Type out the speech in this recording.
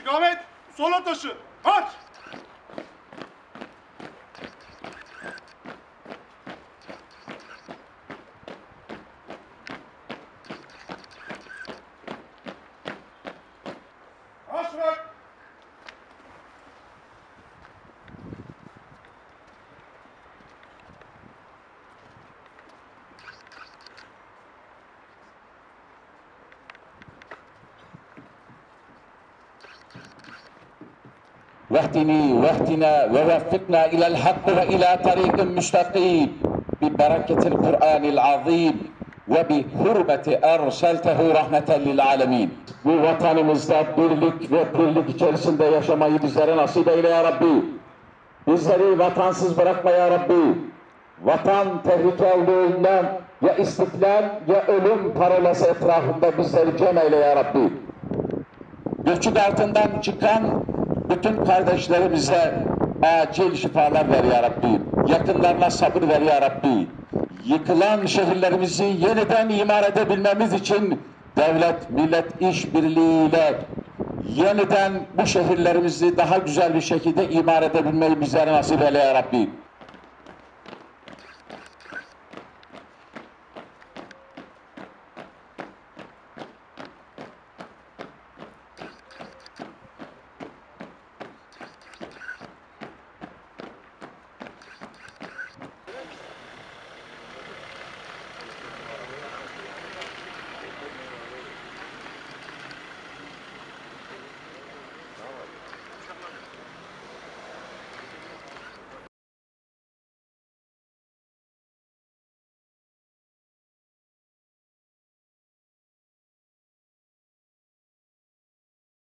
İstikamet sola taşı. Marş. Marş bırak. واهدني واهدنا ووفقنا إلى الحق وإلى طريق مستقيم ببركة القرآن العظيم وبحرمة أرسلته رحمة للعالمين Bu vatanımızda birlik ve birlik içerisinde yaşamayı bizlere nasip eyle ya Rabbi. Bizleri vatansız bırakma ya Rabbi. Vatan tehlike olduğundan ya istiklal ya ölüm paralası etrafında bizleri cem eyle ya Rabbi göçük altından çıkan bütün kardeşlerimize acil şifalar ver ya Rabbi. Yakınlarına sabır ver ya Rabbi. Yıkılan şehirlerimizi yeniden imar edebilmemiz için devlet millet işbirliğiyle yeniden bu şehirlerimizi daha güzel bir şekilde imar edebilmeyi bizlere nasip eyle ya Rabbi.